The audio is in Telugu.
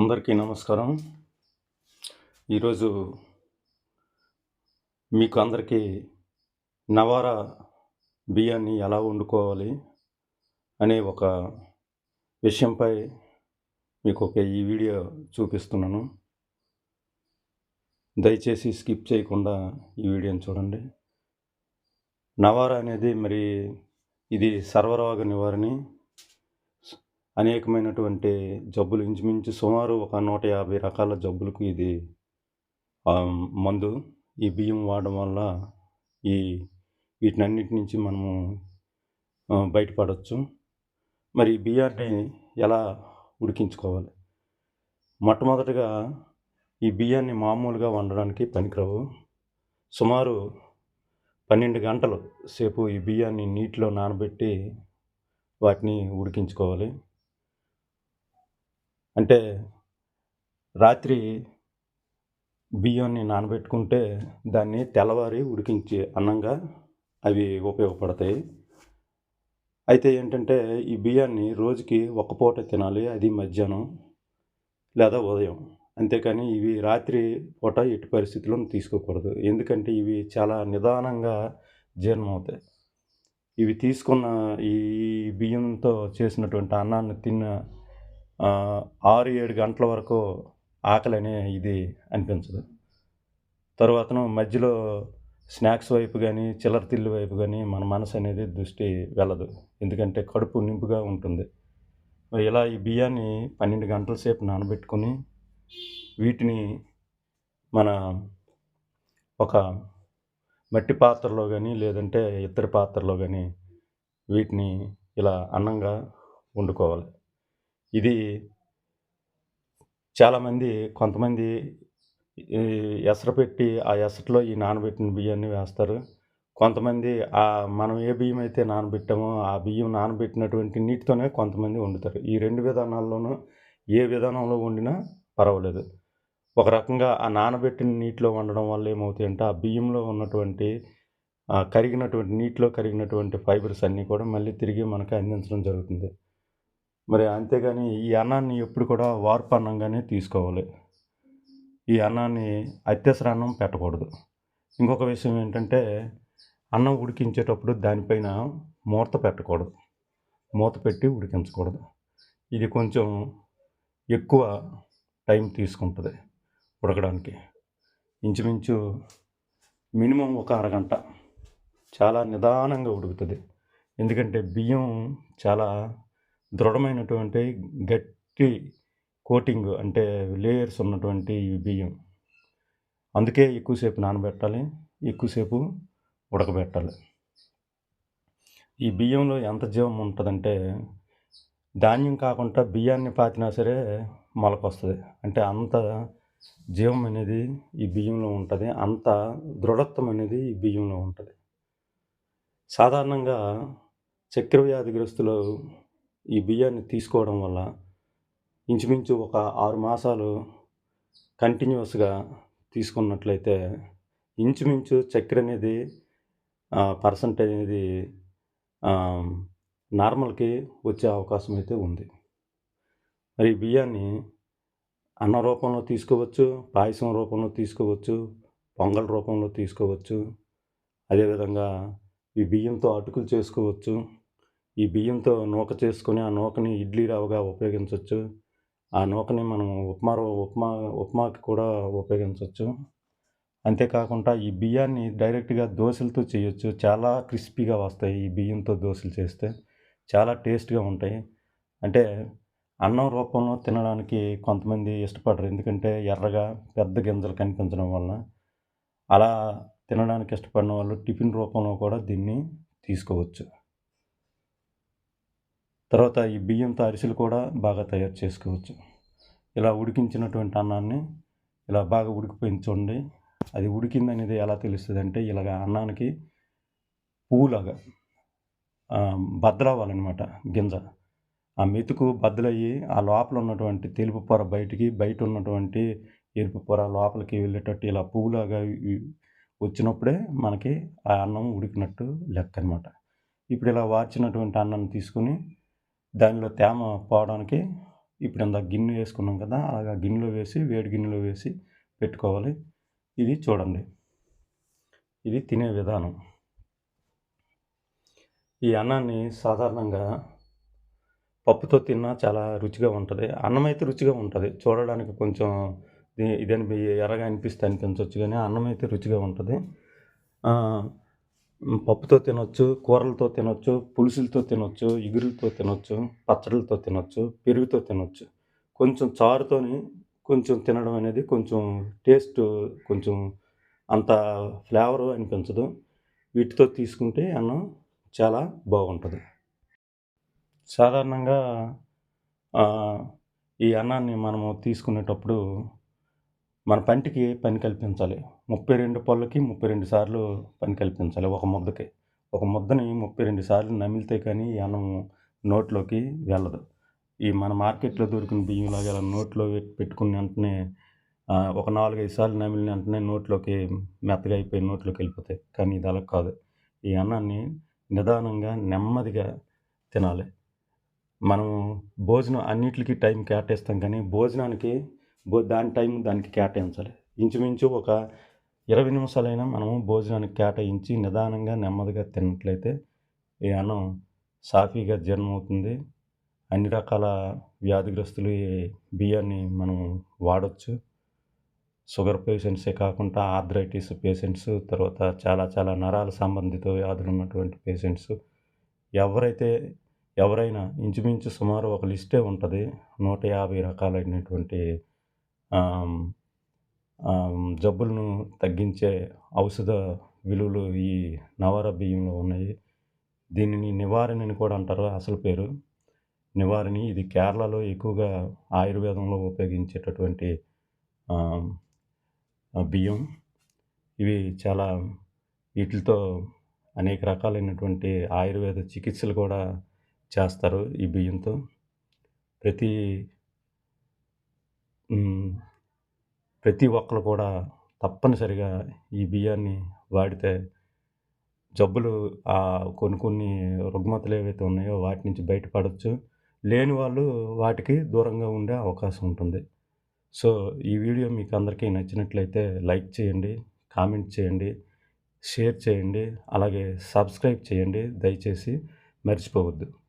అందరికీ నమస్కారం. ఈరోజు మీకు అందరికీ నవారా బియ్యాన్ని ఎలా వండుకోవాలి అనే ఒక విషయంపై మీకు ఒక ఈ వీడియో చూపిస్తున్నాను. దయచేసి స్కిప్ చేయకుండా ఈ వీడియోని చూడండి. నవారా అనేది మరి ఇది సర్వరోగ నివారణి. అనేకమైనటువంటి జబ్బులు ఇంచుమించు సుమారు ఒక నూట యాభై రకాల జబ్బులకు ఇది మందు ఈ బియ్యం వాడడం వల్ల ఈ వీటినన్నిటి నుంచి మనము బయటపడవచ్చు మరి ఈ బియ్యాన్ని ఎలా ఉడికించుకోవాలి? మొట్టమొదటిగా ఈ బియ్యాన్ని మామూలుగా వండడానికి పనికిరావు. సుమారు పన్నెండు గంటలు సేపు ఈ బియ్యాన్ని నీటిలో నానబెట్టి వాటిని ఉడికించుకోవాలి. అంటే రాత్రి బియ్యాన్ని నానబెట్టుకుంటే దాన్ని తెల్లవారి ఉడికించి అన్నంగా అవి ఉపయోగపడతాయి. అయితే ఏంటంటే ఈ బియ్యాన్ని రోజుకి ఒక్క పూట తినాలి అది మధ్యాహ్నం లేదా ఉదయం. అంతేకాని ఇవి రాత్రి పూట ఎట్టి పరిస్థితుల్లో తీసుకోకూడదు. ఎందుకంటే ఇవి చాలా నిదానంగా జీర్ణం అవుతాయి ఇవి తీసుకున్న ఈ బియ్యంతో చేసినటువంటి అన్నాన్ని తిన్న ఆరు ఏడు గంటల వరకు ఆకలి అనే ఇది అనిపించదు. తర్వాత మధ్యలో స్నాక్స్ వైపు కానీ చిల్లర తిల్లి వైపు కానీ మన మనసు అనేది దృష్టి వెళ్ళదు. ఎందుకంటే కడుపు నింపుగా ఉంటుంది. ఇలా ఈ బియ్యాన్ని పన్నెండు గంటల సేపు నానబెట్టుకొని వీటిని మన ఒక మట్టి పాత్రలో కానీ లేదంటే ఇత్తడి పాత్రలో కానీ వీటిని ఇలా అన్నంగా వండుకోవాలి. ఇది చాలామంది కొంతమంది ఈ ఎసరు పెట్టి ఆ ఎసట్లో ఈ నానబెట్టిన బియ్యాన్ని వేస్తారు. కొంతమంది ఆ మనం ఏ బియ్యం అయితే నానబెట్టామో ఆ బియ్యం నానబెట్టినటువంటి నీటితోనే కొంతమంది వండుతారు. ఈ రెండు విధానాల్లోనూ ఏ విధానంలో వండినా పర్వాలేదు. ఒక రకంగా ఆ నానబెట్టిన నీటిలో వండడం వల్ల ఏమవుతాయంటే ఆ బియ్యంలో ఉన్నటువంటి కరిగినటువంటి నీటిలో కరిగినటువంటి ఫైబర్స్ అన్నీ కూడా మళ్ళీ తిరిగి మనకి అందించడం జరుగుతుంది. మరి అంతేగాని ఈ అన్నాన్ని ఎప్పుడు కూడా వార్పు అన్నంగానే తీసుకోవాలి. ఈ అన్నాన్ని అత్యవసర అన్నం పెట్టకూడదు. ఇంకొక విషయం ఏంటంటే అన్నం ఉడికించేటప్పుడు దానిపైన మూత పెట్టకూడదు. మూత పెట్టి ఉడికించకూడదు. ఇది కొంచెం ఎక్కువ టైం తీసుకుంటుంది ఉడకడానికి. ఇంచుమించు మినిమం ఒక అరగంట చాలా నిదానంగా ఉడుకుతుంది. ఎందుకంటే బియ్యం చాలా దృఢమైనటువంటి గట్టి కోటింగ్ అంటే లేయర్స్ ఉన్నటువంటి ఈ బియ్యం. అందుకే ఎక్కువసేపు నానబెట్టాలి ఎక్కువసేపు ఉడకబెట్టాలి. ఈ బియ్యంలో ఎంత జీవం ఉంటుందంటే ధాన్యం కాకుండా బియ్యాన్ని పాతినా సరే మొలకొస్తుంది. అంటే అంత జీవం అనేది ఈ బియ్యంలో ఉంటుంది అంత దృఢత్వం అనేది ఈ బియ్యంలో ఉంటుంది. సాధారణంగా చక్కెర వ్యాధిగ్రస్తులు ఈ బియ్యాన్ని తీసుకోవడం వల్ల ఇంచుమించు ఒక ఆరు మాసాలు కంటిన్యూస్గా తీసుకున్నట్లయితే ఇంచుమించు చక్కెర అనేది పర్సంటేజ్ అనేది నార్మల్కి వచ్చే అవకాశం అయితే ఉంది. మరి ఈ బియ్యాన్ని అన్న రూపంలో తీసుకోవచ్చు పాయసం రూపంలో తీసుకోవచ్చు పొంగల్ రూపంలో తీసుకోవచ్చు అదేవిధంగా ఈ బియ్యంతో అటుకులు చేసుకోవచ్చు. ఈ బియ్యంతో నూక చేసుకొని ఆ నూకని ఇడ్లీ రవ్వగా ఉపయోగించవచ్చు ఆ నూకని మనం ఉప్మా ఉప్మా ఉప్మాకి కూడా ఉపయోగించవచ్చు అంతేకాకుండా ఈ బియ్యాన్ని డైరెక్ట్గా దోశలతో చేయొచ్చు. చాలా క్రిస్పీగా వస్తాయి ఈ బియ్యంతో దోశలు చేస్తే. చాలా టేస్ట్గా ఉంటాయి. అంటే అన్నం రూపంలో తినడానికి కొంతమంది ఇష్టపడరు. ఎందుకంటే ఎర్రగా పెద్ద గింజలు కనిపించడం వలన. అలా తినడానికి ఇష్టపడిన వాళ్ళు టిఫిన్ రూపంలో కూడా దీన్ని తీసుకోవచ్చు. తర్వాత ఈ బియ్యంతో అరిసెలు కూడా బాగా తయారు చేసుకోవచ్చు. ఇలా ఉడికించినటువంటి అన్నాన్ని ఇలా బాగా ఉడికిపోయింది చూడండి. అది ఉడికింది అనేది ఎలా తెలుస్తుంది అంటే ఇలాగ అన్నానికి పువ్వులాగా ఆ, బద్దలవ్వాలన్నమాట గింజ. ఆ మెతుకు బద్దలయ్యి ఆ లోపల ఉన్నటువంటి తెలుపు పొర బయటికి బయట ఉన్నటువంటి ఎరుపు పొర లోపలికి వెళ్ళేటట్టు ఇలా పువ్వులాగా వచ్చినప్పుడే మనకి ఆ అన్నం ఉడికినట్టు లెక్క అనమాట ఇప్పుడు ఇలా వార్చినటువంటి అన్నం తీసుకుని దానిలో తేమ పోవడానికి ఇప్పుడు ఇందాక గిన్నె వేసుకున్నాం కదా అలాగా గిన్నెలో వేసి వేడి గిన్నెలో వేసి పెట్టుకోవాలి. ఇది చూడండి. ఇది తినే విధానం. ఈ అన్నాన్ని సాధారణంగా పప్పుతో తిన్నా చాలా రుచిగా ఉంటుంది. అన్నం అయితే రుచిగా ఉంటుంది. చూడడానికి కొంచెం ఇది- ఇదని ఎర్రగా అనిపిస్తే అనిపించవచ్చు కానీ అన్నం అయితే రుచిగా ఉంటుంది. పప్పుతో తినొచ్చు కూరలతో తినొచ్చు పులుసులతో తినొచ్చు ఇగురులతో తినొచ్చు పచ్చడిలతో తినొచ్చు పెరుగుతో తినొచ్చు. కొంచెం చారుతోని కొంచెం తినడం అనేది కొంచెం టేస్ట్ కొంచెం అంత ఫ్లేవర్ అనిపించదు వీటితో తీసుకుంటే అన్నం చాలా బాగుంటుంది. సాధారణంగా ఈ అన్నాన్ని మనము తీసుకునేటప్పుడు మన పంటికి పని కల్పించాలి. ముప్పై రెండు పళ్ళకి ముప్పై రెండు సార్లు పని కల్పించాలి ఒక ముద్దకి. ఒక ముద్దని ముప్పై రెండు సార్లు నమిలితే కానీ ఈ అన్నం నోట్లోకి వెళ్ళదు. ఈ మన మార్కెట్లో దొరికిన బియ్యంలాగా ఇలా నోట్లో పెట్టుకున్న వెంటనే ఒక నాలుగైదు సార్లు నమిలిన వెంటనే నోట్లోకి మెత్తగా అయిపోయి నోట్లోకి వెళ్ళిపోతాయి. కానీ ఇది అలా కాదు. ఈ అన్నాన్ని నిదానంగా నెమ్మదిగా తినాలి. మనం భోజనం అన్నిటికీ టైం కేటాయిస్తాం కానీ భోజనానికి దాని టైం దానికి కేటాయించాలి. ఇంచుమించు ఒక ఇరవై నిమిషాలైనా మనము భోజనానికి కేటాయించి నిదానంగా నెమ్మదిగా తిన్నట్లయితే ఈ అన్నం సాఫీగా జీర్ణం అవుతుంది అన్ని రకాల వ్యాధిగ్రస్తులు బియ్యాన్ని మనం వాడచ్చు. షుగర్ పేషెంట్సే కాకుండా ఆర్థరైటిస్ పేషెంట్స్ తర్వాత చాలా చాలా నరాల సంబంధిత వ్యాధులు ఉన్నటువంటి పేషెంట్స్. ఎవరైతే ఎవరైనా ఇంచుమించు సుమారు ఒక లిస్టే ఉంటుంది. నూట యాభై రకాలైనటువంటి జబ్బులను తగ్గించే ఔషధ విలువలు ఈ నవార బియ్యంలో ఉన్నాయి. దీనిని నివారణ అని కూడా అంటారు అసలు పేరు. నివారణి ఇది కేరళలో ఎక్కువగా ఆయుర్వేదంలో ఉపయోగించేటటువంటి బియ్యం. ఇవి చాలా వీటితో అనేక రకాలైనటువంటి ఆయుర్వేద చికిత్సలు కూడా చేస్తారు ఈ బియ్యంతో. ప్రతి ప్రతి ఒక్కరు కూడా తప్పనిసరిగా ఈ బియ్యాన్ని వాడితే జబ్బులు ఆ కొన్ని కొన్ని రుగ్మతలు ఏవైతే ఉన్నాయో వాటి నుంచి బయటపడవచ్చు లేని వాళ్ళు వాటికి దూరంగా ఉండే అవకాశం ఉంటుంది. సో ఈ వీడియో మీకు అందరికీ నచ్చినట్లయితే లైక్ చేయండి కామెంట్ చేయండి షేర్ చేయండి అలాగే సబ్స్క్రైబ్ చేయండి. దయచేసి మర్చిపోవద్దు.